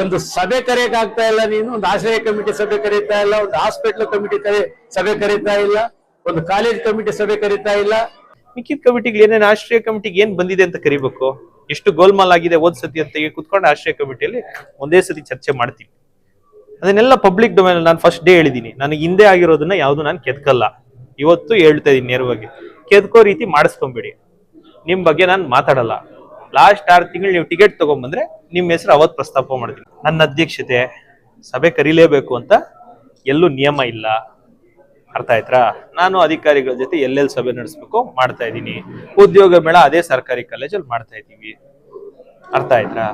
ಒಂದು ಸಭೆ ಕರೆಯಕ್ ಆಗ್ತಾ ಇಲ್ಲ ನೀನು, ಒಂದು ಆಶ್ರಯ ಕಮಿಟಿ ಸಭೆ ಕರೀತಾ ಇಲ್ಲ, ಒಂದು ಹಾಸ್ಪಿಟಲ್ ಕಮಿಟಿ ಸಭೆ ಕರೀತಾ ಇಲ್ಲ, ಒಂದು ಕಾಲೇಜ್ ಕಮಿಟಿ ಸಭೆ ಕರೀತಾ ಇಲ್ಲ. ಮಿಕ್ಕಿದ ಕಮಿಟಿಗೆ ಏನೇನು ಆಶ್ರಯ ಕಮಿಟಿಗೆ ಏನ್ ಬಂದಿದೆ ಅಂತ ಕರಿಬೇಕು? ಎಷ್ಟು ಗೋಲ್ಮಾಲ್ ಆಗಿದೆ ಓದ್ ಸತಿ ಅಂತ ಕುತ್ಕೊಂಡು ಆಶ್ರಯ ಕಮಿಟಿಯಲ್ಲಿ ಒಂದೇ ಸತಿ ಚರ್ಚೆ ಮಾಡ್ತೀವಿ. ಅದನ್ನೆಲ್ಲ ಪಬ್ಲಿಕ್ ಡೊಮೈನ್ ನಾನು ಫಸ್ಟ್ ಡೇ ಹೇಳಿದೀನಿ. ನನಗೆ ಹಿಂದೆ ಆಗಿರೋದನ್ನ ಯಾವ್ದು ನಾನು ಕೆದ್ಕಲ್ಲ. ಇವತ್ತು ಹೇಳ್ತಾ ಇದೀನಿ ನೇರವಾಗಿ. ಕೆದ್ಕೋ ರೀತಿ ಮಾಡಿಸ್ಕೊಂಬಿಡಿ. ನಿಮ್ ಬಗ್ಗೆ ನಾನು ಮಾತಾಡಲ್ಲ. ಲಾಸ್ಟ್ ಆರು ತಿಂಗಳು ನೀವು ಟಿಕೆಟ್ ತಗೊಂಡ್ಬಂದ್ರೆ ನಿಮ್ಮ ಹೆಸರು ಅವತ್ತು ಪ್ರಸ್ತಾಪ ಮಾಡ್ತೀನಿ. ನನ್ನ ಅಧ್ಯಕ್ಷತೆ ಸಭೆ ಕರೀಲೇಬೇಕು ಅಂತ ಎಲ್ಲೂ ನಿಯಮ ಇಲ್ಲ. ಅರ್ಥ ಆಯ್ತಾ? ನಾನು ಅಧಿಕಾರಿಗಳ ಜೊತೆ ಎಲ್ಲೆಲ್ಲಿ ಸಭೆ ನಡೆಸ್ಬೇಕು ಮಾಡ್ತಾ ಇದ್ದೀನಿ. ಉದ್ಯೋಗ ಮೇಳ ಅದೇ ಸರ್ಕಾರಿ ಕಾಲೇಜಲ್ಲಿ ಮಾಡ್ತಾ ಇದ್ದೀವಿ. ಅರ್ಥ ಆಯ್ತಾ?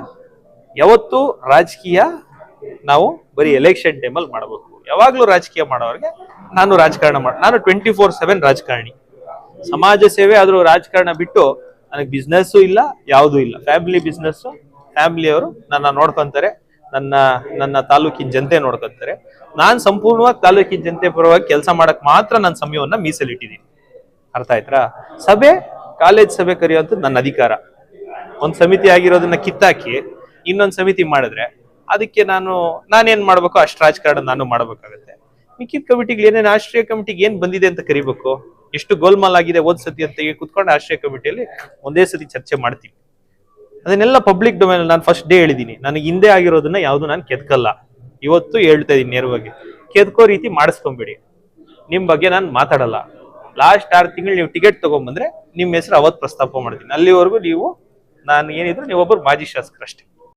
ಯಾವತ್ತು ರಾಜಕೀಯ ನಾವು ಬರೀ ಎಲೆಕ್ಷನ್ ಟೈಮಲ್ಲಿ ಮಾಡಬೇಕು. ಯಾವಾಗಲೂ ರಾಜಕೀಯ ಮಾಡೋರಿಗೆ ನಾನು ರಾಜಕಾರಣ ಮಾಡ ನಾನು ಟ್ವೆಂಟಿ ಫೋರ್ ಸೆವೆನ್ ರಾಜಕಾರಣಿ. ಸಮಾಜ ಸೇವೆ ಆದರೂ ರಾಜಕಾರಣ ಬಿಟ್ಟು ನನಗೆ ಬಿಸ್ನೆಸ್ ಇಲ್ಲ, ಯಾವುದೂ ಇಲ್ಲ. ಫ್ಯಾಮಿಲಿ ಬಿಸ್ನೆಸ್ ಫ್ಯಾಮಿಲಿಯವರು ನನ್ನ ನೋಡ್ಕೊಂತಾರೆ, ನನ್ನ ನನ್ನ ತಾಲೂಕಿನ ಜನತೆ ನೋಡ್ಕೊಂತಾರೆ. ನಾನು ಸಂಪೂರ್ಣವಾಗಿ ತಾಲೂಕಿನ ಜನತೆ ಪರವಾಗಿ ಕೆಲಸ ಮಾಡಕ್ ಮಾತ್ರ ನನ್ನ ಸಮಯವನ್ನ ಮೀಸಲಿಟ್ಟಿದ್ದೀನಿ. ಅರ್ಥ ಆಯ್ತಾ? ಸಭೆ, ಕಾಲೇಜ್ ಸಭೆ ಕರೆಯುವಂಥದ್ದು ನನ್ನ ಅಧಿಕಾರ. ಒಂದ್ ಸಮಿತಿ ಆಗಿರೋದನ್ನ ಕಿತ್ತಾಕಿ ಇನ್ನೊಂದ್ ಸಮಿತಿ ಮಾಡಿದ್ರೆ ಅದಕ್ಕೆ ನಾನು, ನಾನೇನ್ ಮಾಡ್ಬೇಕು ಅಷ್ಟು ರಾಜಕಾರಣ ನಾನು ಮಾಡ್ಬೇಕಾಗತ್ತೆ. ಮಿಕ್ಕಿದ ಕಮಿಟಿಗೆ ಏನೇನು, ರಾಷ್ಟ್ರೀಯ ಕಮಿಟಿಗೆ ಏನ್ ಬಂದಿದೆ ಅಂತ ಕರಿಬೇಕು? ಎಷ್ಟು ಗೋಲ್ಮಾಲ್ ಆಗಿದೆ ಓದ್ ಸತಿ ಅಂತ ಕುತ್ಕೊಂಡು ಆಶ್ರಯ ಕಮಿಟಿಯಲ್ಲಿ ಒಂದೇ ಸತಿ ಚರ್ಚೆ ಮಾಡ್ತೀವಿ. ಅದನ್ನೆಲ್ಲ ಪಬ್ಲಿಕ್ ಡೊಮೇನ್ ನಾನು ಫಸ್ಟ್ ಡೇ ಹೇಳಿದೀನಿ. ನನಗೆ ಹಿಂದೆ ಆಗಿರೋದನ್ನ ಯಾವ್ದು ನಾನು ಕೆದ್ಕಲ್ಲ. ಇವತ್ತು ಹೇಳ್ತಾ ಇದೀನಿ ನೇರವಾಗಿ. ಕೆದ್ಕೋ ರೀತಿ ಮಾಡಿಸ್ಕೊಂಬೇಡಿ. ನಿಮ್ ಬಗ್ಗೆ ನಾನು ಮಾತಾಡಲ್ಲ. ಲಾಸ್ಟ್ ಆರು ತಿಂಗಳು ನೀವು ಟಿಕೆಟ್ ತಗೊಂಡ್ಬಂದ್ರೆ ನಿಮ್ಮ ಹೆಸರು ಅವತ್ತು ಪ್ರಸ್ತಾಪ ಮಾಡ್ತೀನಿ. ಅಲ್ಲಿವರೆಗೂ ನೀವು ನಾನು ಏನಿದ್ರು ನೀವೊಬ್ಬರು ಮಾಜಿ ಶಾಸಕರಷ್ಟೇ.